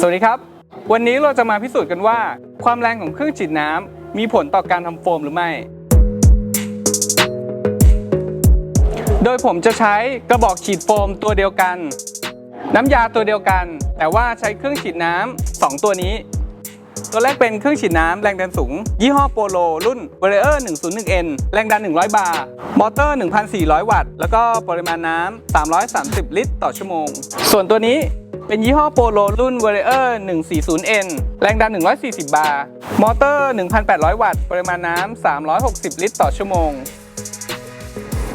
สวัสดีครับ วันนี้เราจะมาพิสูจน์กันว่า ความแรงของเครื่องฉีดน้ำมีผลต่อการทำโฟมหรือไม่ โดยผมจะใช้กระบอกฉีดโฟมตัวเดียวกัน น้ำยาตัวเดียวกัน แต่ว่าใช้เครื่องฉีดน้ำสองตัวนี้ ตัวแรกเป็นเครื่องฉีดน้ำแรงดันสูง ยี่ห้อโปโลรุ่น v a r i e r 101N แรงดัน 100 บาร์ มอเตอร์ 1,400 วัตต์ แล้วก็ปริมาณน้ำ330 ลิตร ต่อชั่วโมง ส่วนตัวนี้ เป็นยี่ห้อโปโลรุ่น v a r i e r 140N แรงดัน 140 บาร์ มอเตอร์ 1,800 วัตต์ ปริมาณน้ำ 360 ลิตรต่อชั่วโมง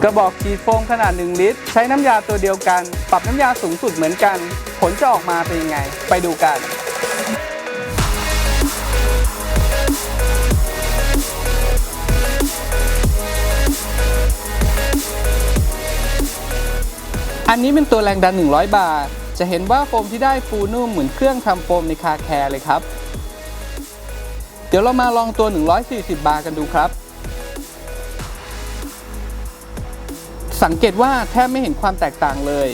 กระบอกฉีดโฟมขนาด 1 ลิตร ใช้น้ำยาตัวเดียวกัน ปรับน้ำยาสูงสุดเหมือนกัน ผลจะออกมาเป็นยังไง ไปดูกันอันนี้เป็นตัวแรงดัน 100 บาร์จะเห็นว่าโฟมที่ได้ฟูนุ่มเหมือนเครื่องทำโฟมในคาแคร์เลยครับ เดี๋ยวเรามาลองตัว 140 บาร์กันดูครับ สังเกตว่าแทบไม่เห็นความแตกต่างเลย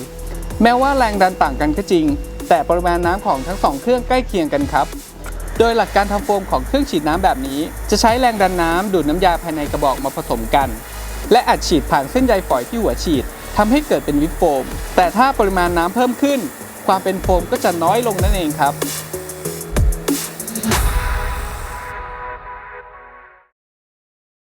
แม้ว่าแรงดันต่างกันก็จริง แต่ปริมาณน้ำของทั้งสองเครื่องใกล้เคียงกันครับโดยหลักการทำโฟมของเครื่องฉีดน้ำแบบนี้ จะใช้แรงดันน้ำดูดน้ำยาภายในกระบอกมาผสมกัน และอัดฉีดผ่านเส้นใยฝอยที่หัวฉีดทำให้เกิดเป็นวิปโฟม แต่ถ้าปริมาณน้ำเพิ่มขึ้น ความเป็นโฟมก็จะน้อยลงนั่นเองครับ